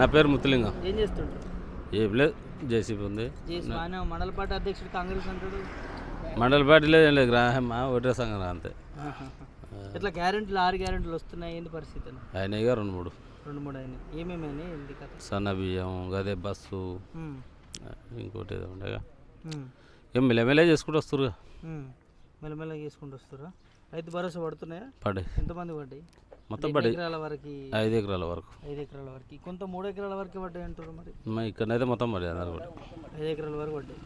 నా పేరు ముత్తులింగం. ఏం చేస్తుంటారు ఏం లేదు జేసీబీ ఉంది. మండల పార్టీ అధ్యక్షుడు కాంగ్రెస్ అంటాడు. మండల పార్టీ లేదు ఏం లేదు గ్రామ ఓటర్ సంఘం అంతే. ఇట్లా గ్యారెంటీలు ఆరు గ్యారెంటీలు వస్తున్నాయి ఏంది పరిస్థితి ఆయన రెండు మూడు. రెండు మూడు అయినాయి. కథ? సన్న బియ్యం గదే బస్సు ఇంకోటి ఏదో ఉండగా ఏం మెల్లమెల్లే చేసుకుంటూ వస్తురుగా. మెల్లమెల్లగా చేసుకుంటూ వస్తారా రైతు భరోసా పడుతున్నాయా? పడే ఎంతమంది పడ్డాయి? మొత్తం పడే ఎకరాల వరకు ఐదు ఎకరాల వరకు. ఐదు ఎకరాల వరకు. కొంత మూడు ఎకరాల వరకే పడ్డాయి అంటారు మరి. మా ఇక్కడనైతే మొత్తం పడే అందరు కూడా ఐదు ఎకరాల వరకు పడ్డాయి.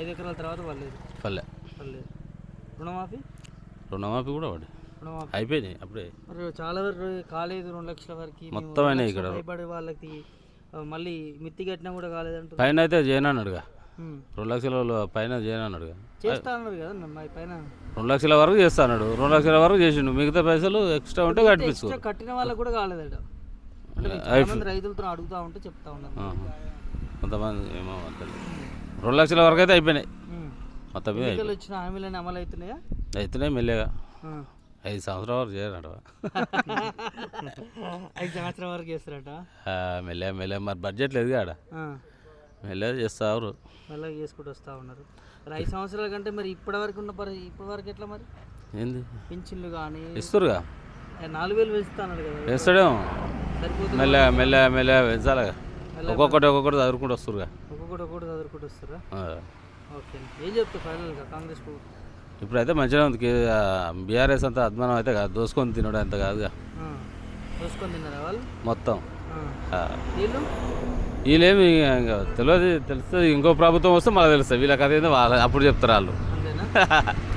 ఐదు ఎకరాల తర్వాత పడలేదు. పల్లె పడలేదు. రుణమాఫీ? రుణమాఫీ కూడా పడే రుణమాఫీ. అయిపోయినాయి అప్పుడే. మరి చాలా వరకు కాలేదు రెండు లక్షల వరకు. మొత్తం అయినాయి ఇక్కడ. పైబడి వాళ్ళకి మళ్ళీ మిత్తి కట్టినా కూడా కాలేదంటారు పైన అయితే చేయను అన్నాడుగా. ఉమ్. రెండు లక్షల పైన చేయను అన్నాడుగా. చేస్తా అన్నారు కదా నా పైన. రెండు లక్షల వరకు చేస్తా అన్నాడు. రెండు లక్షల వరకు చేసిండు. మిగతా పైసలు ఎక్స్ట్రా ఉంటే ఎక్స్ట్రా కట్టిన వాళ్ళకి కూడా కాలేదట. రైతులతో అడుగుతా ఉంటే చెప్తా ఉన్నారు. కొంతమంది ఏమో రెండు లక్షల వరకు అయితే అయిపోయినాయి. మొత్తం వచ్చిన హామీలన్నీ అమలు అవుతున్నాయా? అయితేనే మెల్లగా. ఐదు సంవత్సరాల వరకు చేయరంట ఐదు సంవత్సరం వరకు చేస్తారట? మెల్లగా మెల్లగా. మరి బడ్జెట్ లేదు కాడ. మెల్లగా చేస్తారు. మెల్లగా చేసుకుంటూ వస్తూ ఉన్నారు. మరి ఐదు సంవత్సరాల కంటే మరి ఇప్పటి వరకు ఉన్న పరి ఇప్పటి వరకు ఎట్లా మరి? ఏంది? పింఛన్లు కానీ ఇస్తురుగా నాలుగు వేలు పెంచుతున్నారు కదా వేస్తాడేమో సరిపోతుంది? మెల్లగా మెల్లగా మెల్లగా పెంచాలిగా. ఒక్కొక్కటి ఒక్కొక్కటి చదువుకుంటూ వస్తురుగా ఒక్కొక్కటి ఒక్కొక్కటి చదువుకుంటూ వస్తారా. ఓకే. ఏం చెప్తారు ఫైనల్గా కాంగ్రెస్ ఇప్పుడైతే మంచిగా ఉంది. బీఆర్ఎస్ అంతా అద్మానం అయితే కాదు. దోసుకొని తినడం అంత కాదుగా. ఆ. చూసుకొని తిన్నారా వాళ్ళు? మొత్తం. వీళ్ళేమి తెలియదు తెలుస్తుంది. ఇంకో ప్రభుత్వం వస్తే మనకు తెలుస్తుంది. వీళ్ళకి అదేందో వాళ్ళ అప్పుడు చెప్తారు వాళ్ళు.